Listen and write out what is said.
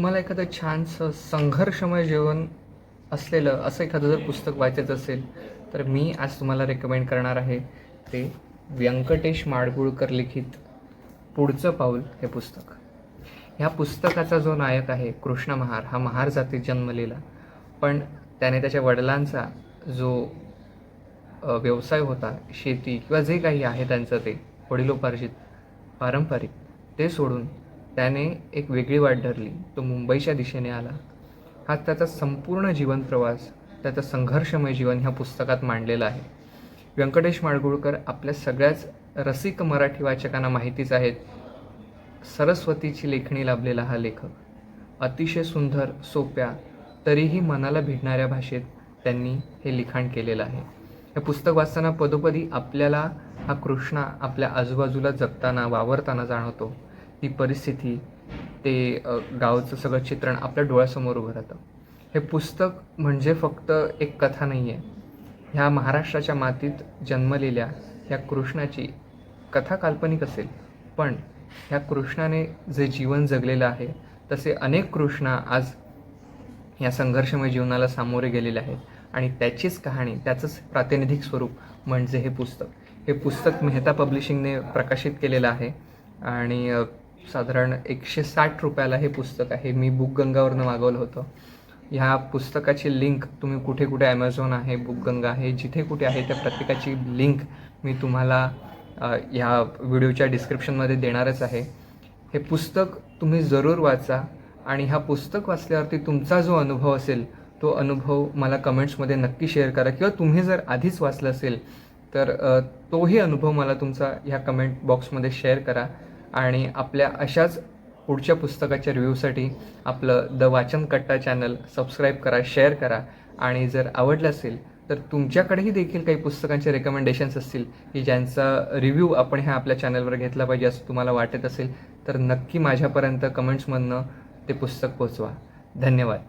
तुम्हाला एखादं छानसं संघर्षमय जीवन असलेलं असं एखादं जर पुस्तक वाचायचं असेल तर मी आज तुम्हाला रेकमेंड करणार आहे ते व्यंकटेश माडगुळकर लिखित पुढचं पाऊल हे पुस्तक. ह्या पुस्तकाचा जो नायक आहे कृष्ण महार हा महार जातीत जन्मलेला. पण त्याने त्याच्या वडिलांचा जो व्यवसाय होता शेती किंवा जे काही आहे त्यांचं ते वडिलोपार्जित पारंपरिक ते सोडून त्याने एक वेगळी वाट धरली. तो मुंबईच्या दिशेने आला. हा त्याचा संपूर्ण जीवन प्रवास त्याचं संघर्षमय जीवन ह्या पुस्तकात मांडलेलं आहे. व्यंकटेश माडगुळकर आपल्या सगळ्याच रसिक मराठी वाचकांना माहितीच आहेत. सरस्वतीची लेखणी लाभलेला हा लेखक. अतिशय सुंदर सोप्या तरीही मनाला भिडणाऱ्या भाषेत त्यांनी हे लिखाण केलेलं आहे. हे पुस्तक वाचताना पदोपदी आपल्याला हा कृष्णा आपल्या आजूबाजूला जगताना वावरताना जाणवतो. ती परिस्थिती ते गावचं सगळं चित्रण आपल्या डोळ्यासमोर उभं राहतं. हे पुस्तक म्हणजे फक्त एक कथा नाही आहे ह्या महाराष्ट्राच्या मातीत जन्मलेल्या ह्या कृष्णाची कथा काल्पनिक असेल पण ह्या कृष्णाने जे जीवन जगलेलं आहे तसे अनेक कृष्णा आज या संघर्षमय जीवनाला सामोरे गेलेले आहेत आणि त्याचीच कहाणी त्याचंच प्रातिनिधिक स्वरूप म्हणजे हे पुस्तक. हे पुस्तक मेहता पब्लिशिंगने प्रकाशित केलेलं आहे आणि साधारण एकशे साठ रुपयाला हे पुस्तक आहे. मी बुक गंगावरनं मागवलं होतं. ह्या पुस्तकाची लिंक तुम्ही कुठे कुठे ॲमेझॉन आहे बुकगंगा आहे जिथे कुठे आहे त्या प्रत्येकाची लिंक मी तुम्हाला ह्या व्हिडिओच्या डिस्क्रिप्शनमध्ये देणारच आहे. हे पुस्तक तुम्ही जरूर वाचा आणि हा पुस्तक वाचल्यावरती तुमचा जो अनुभव असेल तो अनुभव मला कमेंट्समध्ये नक्की शेअर करा किंवा तुम्ही जर आधीच वाचलं असेल तर तोही अनुभव मला तुमचा ह्या कमेंट बॉक्समध्ये शेअर करा. आणि आपल्या अशाच पुढच्या पुस्तकाच्या रिव्ह्यूसाठी आपलं द वाचन कट्टा चॅनल सबस्क्राईब करा शेअर करा. आणि जर आवडलं असेल तर तुमच्याकडेही देखील काही पुस्तकांचे रेकमेंडेशन्स असतील की ज्यांचा रिव्ह्यू आपण ह्या आपल्या चॅनलवर घेतला पाहिजे असं तुम्हाला वाटत असेल तर नक्की माझ्यापर्यंत कमेंट्समधनं ते पुस्तक पोचवा धन्यवाद.